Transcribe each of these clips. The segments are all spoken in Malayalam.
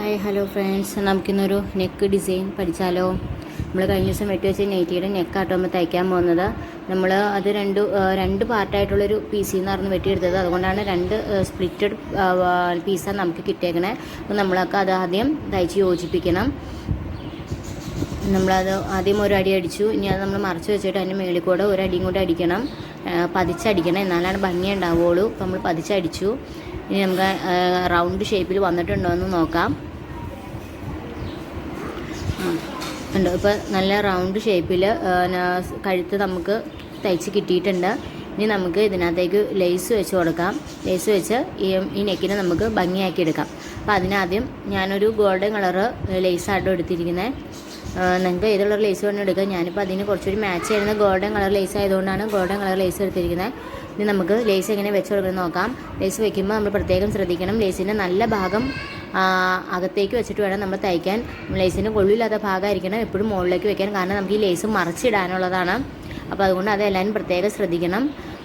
ഹായ് ഹലോ ഫ്രണ്ട്സ് നമുക്കിന്നൊരു നെക്ക് ഡിസൈൻ പഠിച്ചാലോ? നമ്മൾ കഴിഞ്ഞ ദിവസം വെട്ടി വെച്ച നെറ്റിയുടെ നെക്കാട്ടോ നമ്മൾ തയ്ക്കാൻ പോകുന്നത്. നമ്മൾ അത് രണ്ട് രണ്ട് പാർട്ടായിട്ടുള്ളൊരു പീസിൽ നിന്നായിരുന്നു വെട്ടിയെടുത്തത്. അതുകൊണ്ടാണ് രണ്ട് സ്പ്ലിറ്റഡ് പീസാണ് നമുക്ക് കിട്ടിയേക്കണേ. അപ്പോൾ നമ്മളൊക്കെ അത് ആദ്യം തയ്ച്ച് യോജിപ്പിക്കണം. നമ്മളത് ആദ്യം ഒരു അടി അടിച്ചു. ഇനി അത് നമ്മൾ മറച്ച് വെച്ചിട്ട് അതിന്റെ മേളിൽ കൂടെ ഒരു അടിയും കൂടെ അടിക്കണം. പതിച്ചടിക്കണം. എന്നാലാണ് ഭംഗി ഉണ്ടാവുള്ളൂ അപ്പോൾ നമ്മൾ പതിച്ചടിച്ചു. ഇനി നമുക്ക് റൗണ്ട് ഷേപ്പിൽ വന്നിട്ടുണ്ടോ എന്ന് നോക്കാം. ഉണ്ട്? ഇപ്പോൾ നല്ല റൗണ്ട് ഷേപ്പിൽ കഴുത്ത് നമുക്ക് തയ്ച്ച് കിട്ടിയിട്ടുണ്ട്. ഇനി നമുക്ക് ഇതിനകത്തേക്ക് ലേസ് വെച്ച് കൊടുക്കാം. ലേസ് വെച്ച് ഈ ഈ നെക്കിനെ നമുക്ക് ഭംഗിയാക്കി എടുക്കാം. അപ്പോൾ അതിനാദ്യം ഞാനൊരു ഗോൾഡൻ കളറ് ലേസായിട്ട് എടുത്തിരിക്കുന്നത് നിങ്ങൾക്ക് ഏതുള്ള ലേസ് വേണം എടുക്കാം. ഞാനിപ്പോൾ അതിന് കുറച്ചൊരു മാച്ച് ചെയ്യുന്ന ഗോൾഡൻ കളർ ലേസ് ആയതുകൊണ്ടാണ് ഗോൾഡൻ കളർ ലേസ് എടുത്തിരിക്കുന്നത് ഇനി നമുക്ക് ലേസ് എങ്ങനെ വെച്ച് കൊടുക്കുന്നത് നോക്കാം. ലേസ് വെക്കുമ്പോൾ നമ്മൾ പ്രത്യേകം ശ്രദ്ധിക്കണം. ലേസിന്റെ നല്ല ഭാഗം അകത്തേക്ക് വെച്ചിട്ട് വേണം നമ്മൾ തയ്ക്കാൻ. ലേസിന് കൊള്ളില്ലാത്ത ഭാഗമായിരിക്കണം എപ്പോഴും മുകളിലേക്ക് വെക്കാൻ. കാരണം നമുക്ക് ഈ ലേസ് മറിച്ചിടാനുള്ളതാണ്. അപ്പോൾ അതുകൊണ്ട് അതെല്ലാവരും പ്രത്യേകം ശ്രദ്ധിക്കണം.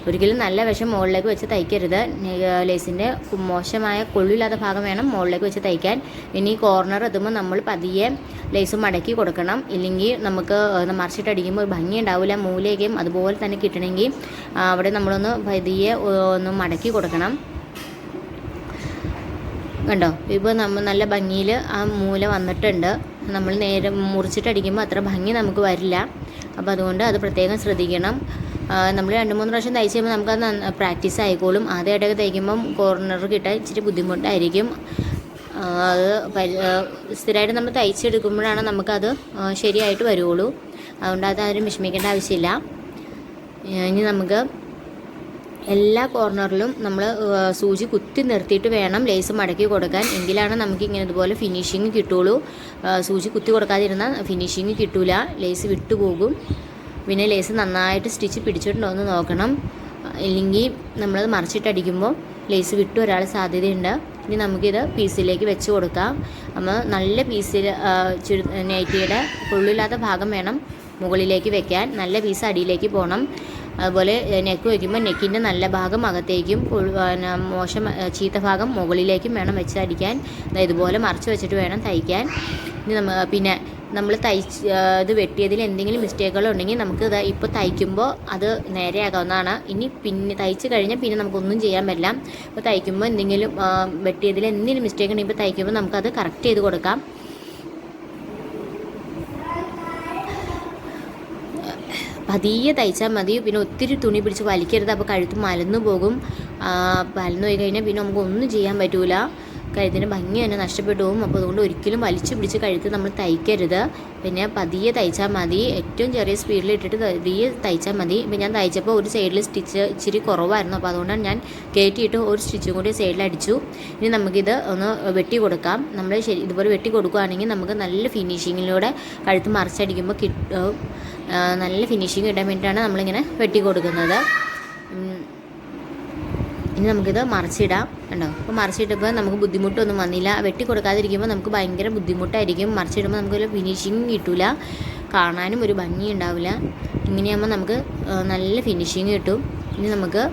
ഒരിക്കലും നല്ല വശം മുകളിലേക്ക് വെച്ച് തയ്ക്കരുത്. ലേസിന്റെ മോശമായ കൊള്ളില്ലാത്ത ഭാഗം വേണം മുകളിലേക്ക് വെച്ച് തയ്ക്കാൻ. ഇനി കോർണർ എത്തുമ്പോൾ നമ്മൾ പതിയെ ലേസ് മടക്കി കൊടുക്കണം. ഇല്ലെങ്കിൽ നമുക്ക് മറിച്ചിട്ടടിക്കുമ്പോൾ ഒരു ഭംഗി ഉണ്ടാവില്ല മൂലയൊക്കെയും അതുപോലെ തന്നെ കിട്ടണമെങ്കിൽ അവിടെ നമ്മളൊന്ന് പതിയെ ഒന്ന് മടക്കി കൊടുക്കണം. കണ്ടോ? ഇപ്പോൾ നമ്മൾ നല്ല ഭംഗിയിൽ ആ മൂല വന്നിട്ടുണ്ട്. നമ്മൾ നേരെ മുറിച്ചിട്ടടിക്കുമ്പോൾ അത്ര ഭംഗി നമുക്ക് വരില്ല. അപ്പോൾ അതുകൊണ്ട് അത് പ്രത്യേകം ശ്രദ്ധിക്കണം. നമ്മൾ രണ്ട് മൂന്ന് പ്രാവശ്യം തയ്ച്ച് കഴിയുമ്പോൾ നമുക്കത് പ്രാക്ടീസ് ആയിക്കോളും. ആദ്യമായിട്ടൊക്കെ തയ്ക്കുമ്പം കോർണർ കിട്ടാൻ ഇച്ചിരി ബുദ്ധിമുട്ടായിരിക്കും. അത് സ്ഥിരമായിട്ട് നമ്മൾ തയ്ച്ചെടുക്കുമ്പോഴാണ് നമുക്കത് ശരിയായിട്ട് വരുള്ളൂ. അതുകൊണ്ട് അത് ആരും വിഷമിക്കേണ്ട ആവശ്യമില്ല. ഇനി നമുക്ക് എല്ലാ കോർണറിലും നമ്മൾ സൂചി കുത്തി നിർത്തിയിട്ട് വേണം ലേസ് മടക്കി കൊടുക്കാൻ. എങ്കിലാണ് നമുക്ക് ഇങ്ങനെ ഇതുപോലെ ഫിനിഷിങ് കിട്ടുള്ളൂ. സൂചി കുത്തി കൊടുക്കാതിരുന്നാൽ ഫിനിഷിങ് കിട്ടൂല. ലേസ് വിട്ടുപോകും പിന്നെ ലേസ് നന്നായിട്ട് സ്റ്റിച്ച് പിടിച്ചിട്ടുണ്ടോ എന്ന് നോക്കണം. ഇല്ലെങ്കിൽ നമ്മളത് മറിച്ചിട്ടടിക്കുമ്പോൾ ലേസ് വിട്ടു വരാൻ സാധ്യതയുണ്ട്. ഇനി നമുക്കിത് പീസിലേക്ക് വെച്ച് കൊടുക്കാം. നമ്മൾ നല്ല പീസിൽ നൈറ്റിയുടെ പൊള്ളില്ലാത്ത ഭാഗം വേണം മുകളിലേക്ക് വെക്കാൻ. നല്ല പീസ് അടിയിലേക്ക് പോകണം അതുപോലെ നെക്ക് വയ്ക്കുമ്പോൾ നെക്കിന്റെ നല്ല ഭാഗം അകത്തേക്കും മോശം ചീത്ത ഭാഗം മുകളിലേക്കും വേണം വെച്ചടിക്കാൻ ഇതുപോലെ മറച്ച് വെച്ചിട്ട് വേണം തയ്ക്കാൻ. ഇനി നമ്മൾ പിന്നെ നമ്മൾ തയ്ച്ച് ഇത് വെട്ടിയതിൽ എന്തെങ്കിലും മിസ്റ്റേക്കുകൾ ഉണ്ടെങ്കിൽ നമുക്ക് ഇപ്പോൾ തയ്ക്കുമ്പോൾ അത് നേരെയാകാവുന്നതാണ്. ഇനി പിന്നെ തയ്ച്ച് കഴിഞ്ഞാൽ പിന്നെ നമുക്കൊന്നും ചെയ്യാൻ പറ്റില്ല. ഇപ്പോൾ തയ്ക്കുമ്പോൾ എന്തെങ്കിലും വെട്ടിയതിൽ എന്തെങ്കിലും മിസ്റ്റേക്ക് ഉണ്ടെങ്കിൽ ഇപ്പോൾ തയ്ക്കുമ്പോൾ നമുക്കത് കറക്റ്റ് ചെയ്ത് കൊടുക്കാം. പതിയെ തയ്ച്ചാൽ മതി. പിന്നെ ഒത്തിരി തുണി പിടിച്ച് വലിക്കരുത്. അപ്പോൾ കഴുത്ത് മലന്നു പോകും. മലന്നു പോയി കഴിഞ്ഞാൽ പിന്നെ നമുക്ക് ഒന്നും ചെയ്യാൻ പറ്റൂല. കഴുത്തിന് ഭംഗി തന്നെ നഷ്ടപ്പെട്ടു പോകും അപ്പോൾ അതുകൊണ്ട് ഒരിക്കലും വലിച്ചു പിടിച്ച് കഴുത്ത് നമ്മൾ തയ്ക്കരുത്. പിന്നെ പതിയെ തയ്ച്ചാൽ മതി. ഏറ്റവും ചെറിയ സ്പീഡിൽ ഇട്ടിട്ട് പതിയെ തയ്ച്ചാൽ മതി. ഇപ്പം ഞാൻ തയ്ച്ചപ്പോൾ ഒരു സൈഡിൽ സ്റ്റിച്ച് ഇച്ചിരി കുറവായിരുന്നു. അപ്പോൾ അതുകൊണ്ടാണ് ഞാൻ കയറ്റിയിട്ട് ഒരു സ്റ്റിച്ചും കൂടി സൈഡിൽ അടിച്ചു. ഇനി നമുക്കിത് ഒന്ന് വെട്ടി കൊടുക്കാം. നമ്മൾ ശരി ഇതുപോലെ വെട്ടി കൊടുക്കുകയാണെങ്കിൽ നമുക്ക് നല്ല ഫിനിഷിങ്ങിലൂടെ കഴുത്ത് മറിച്ചടിക്കുമ്പോൾ കിട്ടും. നല്ല ഫിനിഷിങ് കിട്ടാൻ വേണ്ടിയിട്ടാണ് നമ്മളിങ്ങനെ വെട്ടി കൊടുക്കുന്നത്. ഇനി നമുക്കിത് മറിച്ചിടാം കണ്ടോ? അപ്പോൾ മറിച്ചിട്ടപ്പോൾ നമുക്ക് ബുദ്ധിമുട്ടൊന്നും വന്നില്ല. വെട്ടി കൊടുക്കാതിരിക്കുമ്പോൾ നമുക്ക് ഭയങ്കര ബുദ്ധിമുട്ടായിരിക്കും. മറിച്ചിടുമ്പോൾ നമുക്കൊരു ഫിനിഷിങ് കിട്ടില്ല കാണാനും ഒരു ഭംഗി ഉണ്ടാവില്ല. ഇങ്ങനെയാകുമ്പോൾ നമുക്ക് നല്ല ഫിനിഷിങ് കിട്ടും. ഇനി നമുക്ക്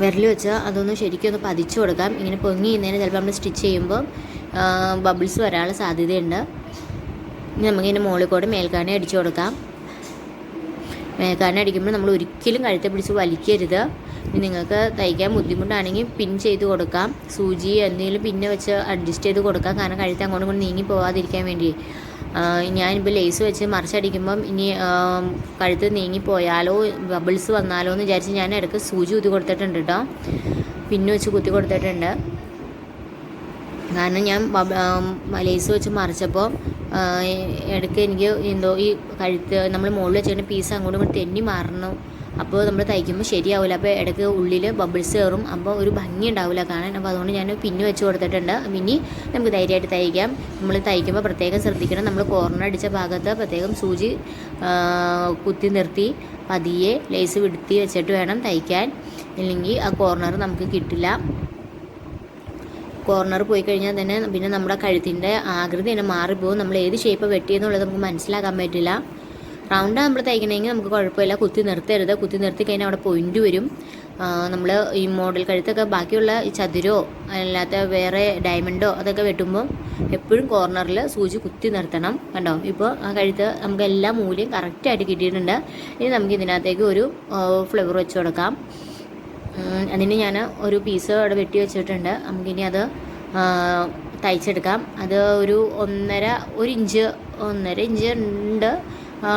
വിരൽ വെച്ച് അതൊന്ന് ശരിക്കും ഒന്ന് പതിച്ചു കൊടുക്കാം. ഇങ്ങനെ പൊങ്ങി ചെയ്യുന്നതിന് ചിലപ്പോൾ നമ്മൾ സ്റ്റിച്ച് ചെയ്യുമ്പോൾ ബബിൾസ് വരാനുള്ള സാധ്യതയുണ്ട്. ഇനി നമുക്ക് നമുക്കിതിന്റെ മുകളിൽ കൂടെ മേൽക്കാണി അടിച്ചു കൊടുക്കാം. മേൽക്കാണി അടിക്കുമ്പോൾ നമ്മൾ ഒരിക്കലും കഴുത്തെ പിടിച്ച് വലിക്കരുത്. നിങ്ങൾക്ക് തയ്ക്കാൻ ബുദ്ധിമുട്ടാണെങ്കിൽ പിൻ ചെയ്ത് കൊടുക്കാം. സൂചി എന്തെങ്കിലും പിന്നെ വെച്ച് അഡ്ജസ്റ്റ് ചെയ്ത് കൊടുക്കാം. കാരണം കഴുത്ത് അങ്ങോട്ടും ഇങ്ങോട്ടും നീങ്ങി പോവാതിരിക്കാൻ വേണ്ടി. ഞാനിപ്പോൾ ലേസ് വെച്ച് മറിച്ചടിക്കുമ്പം ഇനി കഴുത്ത് നീങ്ങിപ്പോയാലോ ബബിൾസ് വന്നാലോ എന്ന് വിചാരിച്ച് ഞാൻ ഇടയ്ക്ക് സൂചി കുത്തി കൊടുത്തിട്ടുണ്ട് കേട്ടോ പിന്നെ വെച്ച് കുത്തി കൊടുത്തിട്ടുണ്ട്. കാരണം ഞാൻ ലേസ് വെച്ച് മറിച്ചപ്പോൾ ഇടയ്ക്ക് എനിക്ക് എന്തോ ഈ കഴുത്ത് നമ്മൾ മുകളിൽ വെച്ചിട്ട് പീസ് അങ്ങോട്ടും ഇങ്ങോട്ട് തെന്നി മാറണം. അപ്പോൾ നമ്മൾ തയ്ക്കുമ്പോൾ ശരിയാവില്ല. അപ്പോൾ ഇടയ്ക്ക് ഉള്ളിൽ ബബിൾസ് കയറും. അപ്പോൾ ഒരു ഭംഗി ഉണ്ടാവില്ല കാണാൻ. അപ്പോൾ അതുകൊണ്ട് ഞാൻ പിന്നെ വെച്ച് കൊടുത്തിട്ടുണ്ട്. ഇനി നമുക്ക് ധൈര്യമായിട്ട് തയ്ക്കാം. നമ്മൾ തയ്ക്കുമ്പോൾ പ്രത്യേകം ശ്രദ്ധിക്കണം. നമ്മൾ കോർണർ അടിച്ച ഭാഗത്ത് പ്രത്യേകം സൂചി കുത്തി നിർത്തി പതിയെ ലേസ് വിടുത്തി വെച്ചിട്ട് വേണം തയ്ക്കാൻ. ഇല്ലെങ്കിൽ ആ കോർണർ നമുക്ക് കിട്ടില്ല. കോർണർ പോയി കഴിഞ്ഞാൽ തന്നെ പിന്നെ നമ്മുടെ കഴുത്തിന്റെ ആകൃതി തന്നെ മാറിപ്പോകും. നമ്മൾ ഏത് ഷേപ്പ് വെട്ടിയെന്നുള്ളത് നമുക്ക് മനസ്സിലാക്കാൻ പറ്റില്ല. റൗണ്ട് നമ്മൾ തയ്ക്കണമെങ്കിൽ നമുക്ക് കുഴപ്പമില്ല കുത്തി നിർത്തരുത്. കുത്തി നിർത്തി കഴിഞ്ഞാൽ അവിടെ പോയിന്റ് വരും. നമ്മൾ ഈ മോഡൽ കഴുത്തൊക്കെ ബാക്കിയുള്ള ഈ ചതുരോ അല്ലാത്ത വേറെ ഡയമണ്ടോ അതൊക്കെ വെട്ടുമ്പോൾ എപ്പോഴും കോർണറിൽ സൂചി കുത്തി നിർത്തണം. കണ്ടോ? ഇപ്പോൾ ആ കഴുത്ത് നമുക്ക് എല്ലാ മൂല്യം കറക്റ്റായിട്ട് കിട്ടിയിട്ടുണ്ട്. ഇനി നമുക്ക് ഇതിനകത്തേക്ക് ഒരു ഫ്ലവർ വെച്ച് കൊടുക്കാം. അതിന് ഞാൻ ഒരു പീസ് അവിടെ വെട്ടി വെച്ചിട്ടുണ്ട്. നമുക്കിനി അത് തയ്ച്ചെടുക്കാം. അത് ഒരു ഒന്നര ഒരു ഇഞ്ച് ഒന്നര ഇഞ്ച് ഉണ്ട്.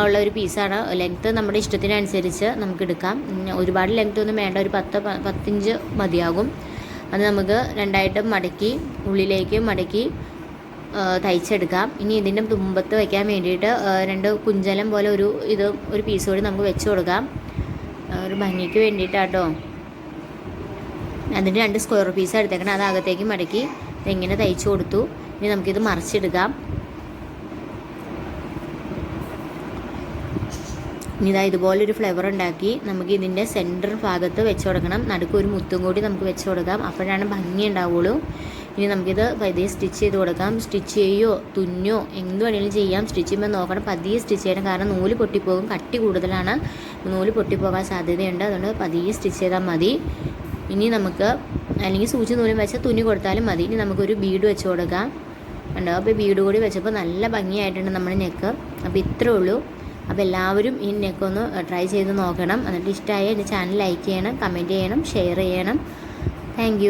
ഉള്ള ഒരു പീസാണ്. ലെങ്ത്ത് നമ്മുടെ ഇഷ്ടത്തിനനുസരിച്ച് നമുക്ക് എടുക്കാം. ഒരുപാട് ലെങ്ത്ത് ഒന്നും വേണ്ട. ഒരു പത്ത് പത്തിഞ്ച് മതിയാകും. അത് നമുക്ക് രണ്ടായിട്ട് മടക്കി ഉള്ളിലേക്ക് മടക്കി തയ്ച്ചെടുക്കാം. ഇനി ഇതിന്റെ തുമ്പത്ത് വയ്ക്കാൻ വേണ്ടിയിട്ട് രണ്ട് കുഞ്ചലം പോലെ ഒരു ഇത് ഒരു പീസ് കൂടി നമുക്ക് വെച്ച് കൊടുക്കാം. ഒരു ഭംഗിക്ക് വേണ്ടിയിട്ടാട്ടോ. അതിന്റെ രണ്ട് സ്ക്വയർ പീസ് എടുത്തേക്കണം. അത് അകത്തേക്ക് മടക്കി ഇങ്ങനെ തയ്ച്ചു കൊടുത്തു. ഇനി നമുക്കിത് മറിച്ചെടുക്കാം. ഇതാ ഇതുപോലൊരു ഫ്ലവർ ഉണ്ടാക്കി നമുക്ക് ഇതിന്റെ സെന്റർ ഭാഗത്ത് വെച്ച് കൊടുക്കണം. നടുക്ക് ഒരു മുത്തും കൂടി നമുക്ക് വെച്ച് കൊടുക്കാം. അപ്പോഴാണ് ഭംഗി ഉണ്ടാവുള്ളൂ. ഇനി നമുക്കിത് പതിയെ സ്റ്റിച്ച് ചെയ്ത് കൊടുക്കാം. സ്റ്റിച്ച് ചെയ്യോ തുന്നോ എന്ത് വേണമെങ്കിലും ചെയ്യാം. സ്റ്റിച്ച് ചെയ്യുമ്പോൾ നോക്കണം പതിയെ സ്റ്റിച്ച് ചെയ്യണം. കാരണം നൂൽ പൊട്ടിപ്പോകും. കട്ടി കൂടുതലാണ്. നൂൽ പൊട്ടിപ്പോകാൻ സാധ്യതയുണ്ട്. അതുകൊണ്ട് പതിയെ സ്റ്റിച്ച് ചെയ്താൽ മതി. ഇനി നമുക്ക് അല്ലെങ്കിൽ സൂചി നൂലും വെച്ച് തുന്നി കൊടുത്താലും മതി. ഇനി നമുക്കൊരു ബീഡ് വെച്ച് കൊടുക്കാം. ഉണ്ടോ അപ്പോൾ ബീഡ് കൂടി വെച്ചപ്പോൾ നല്ല ഭംഗിയായിട്ടുണ്ട് നമ്മുടെ നെക്ക് അപ്പോൾ ഇത്രേ ഉള്ളൂ. അപ്പോൾ എല്ലാവരും ഈ നെക്ക് ഒന്ന് ട്രൈ ചെയ്ത് നോക്കണം. എന്നിട്ട് ഇഷ്ടമായ എന്റെ ചാനൽ ലൈക്ക് ചെയ്യണം കമന്റ് ചെയ്യണം ഷെയർ ചെയ്യണം. താങ്ക്